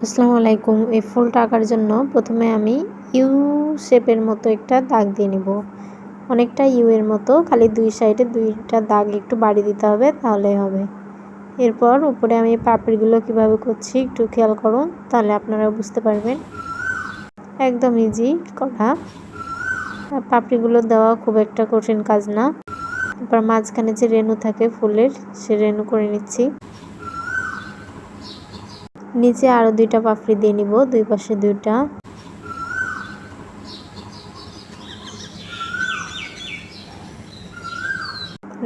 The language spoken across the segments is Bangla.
আসসালামু আলাইকুম। এই ফুলটা আঁকার জন্য প্রথমে আমি ইউ শেপের মতো একটা দাগ দিয়ে নিব। অনেকটা ইউ এর মতো, খালি দুই সাইডে দুইটা দাগ একটু বাড়ি দিতে হবে, তাহলেই হবে। এরপর উপরে আমি পাপড়িগুলো কীভাবে করছি একটু খেয়াল করুন, তাহলে আপনারা বুঝতে পারবেন। একদম ইজি করা। পাপড়িগুলো দেওয়া খুব একটা কঠিন কাজ না। তারপর মাঝখানে যে রেনু থাকে ফুলের, সে রেনু করে নিচ্ছি। নিচে আরও দুইটা পাপড়ি দিয়ে নিব, দুই পাশে দুইটা।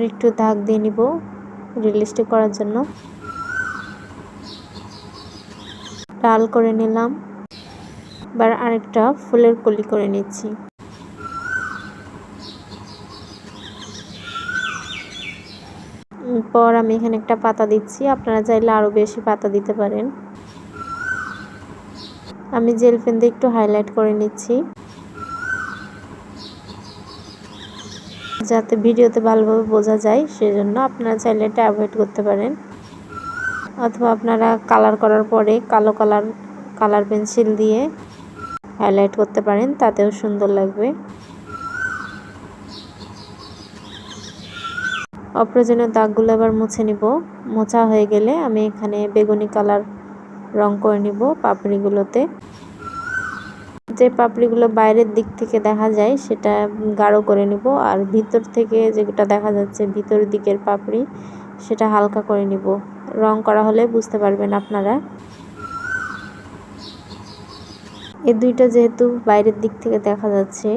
একটু দাগ দিয়ে নিব রিলিস্টিক করার জন্য। ডাল করে নিলাম। এবার আরেকটা ফুলের কলি করে নিচ্ছি। পর আমি এখানে একটা পাতা দিচ্ছি, আপনারা চাইলে আরও বেশি পাতা দিতে পারেন। আমি জেল পেন দিয়ে একটু হাইলাইট করে নিচ্ছি। যাতে ভিডিওতে ভালোভাবে বোঝা যায়, সেজন্য আপনারা চাইলে এটা অ্যাভয়েড করতে পারেন। অথবা আপনারা কালার করার পরে কালো কালার কালার পেন্সিল দিয়ে হাইলাইট করতে পারেন, তাতেও সুন্দর লাগবে। অপ্রয়োজনীয় দাগগুলো আবার মুছে নিব। মোছা হয়ে গেলে আমি এখানে বেগুনি কালার রং করে নিব পাপড়িগুলোতে। যে পাপড়িগুলো বাইরের দিক থেকে দেখা যায়, সেটা গাঢ় করে নিব। আর ভিতর থেকে যেটা দেখা যাচ্ছে, ভিতর দিকের পাপড়ি, সেটা হালকা করে নিব। রং করা হলে বুঝতে পারবেন আপনারা। এই দুইটা যেহেতু বাইরের দিক থেকে দেখা যাচ্ছে,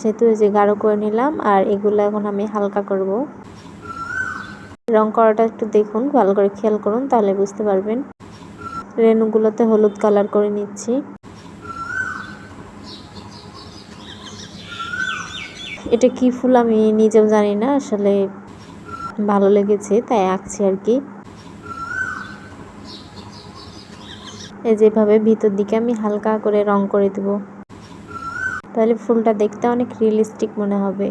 সেহেতু যে গাঢ় করে নিলাম, আর এগুলো এখন আমি হালকা করব। রং করাটা একটু দেখুন, ভালো করে খেয়াল করুন, তাহলে বুঝতে পারবেন। রেনুগুলোতে হলুদ কালার করে নিচ্ছি। এটা কি ফুল আমি নিজেও জানি না, আসলে ভালো লেগেছে, তাই আঁকছি আর কি। এই যেভাবে ভিতর দিকে আমি হালকা করে রং করে দেব। তাহলে ফুলটা দেখতে অনেক রিয়েলিস্টিক মনে হবে।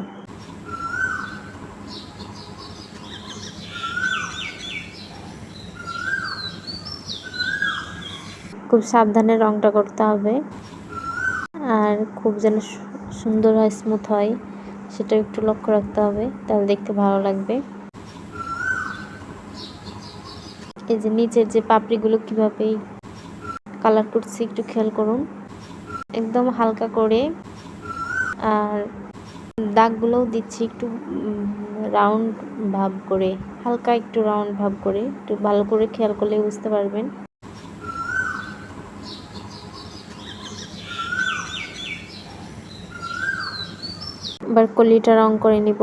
খুব সাবধানে রংটা করতে হবে। আর খুব যেন সুন্দর হয় স্মুথ হয়, সেটা একটু লক্ষ্য রাখতে হবে, তাহলে দেখতে ভালো লাগবে। এই যে নিচের যে পাপড়িগুলো কীভাবে কালার করছি, একটু খেয়াল করুন। একদম হালকা করে, আর দাগগুলোও দিচ্ছি একটু রাউন্ড ভাব করে, হালকা একটু রাউন্ড ভাব করে, একটু ভালো করে খেয়াল করলে বুঝতে পারবেন। এবার কলিটা রং করে নিব।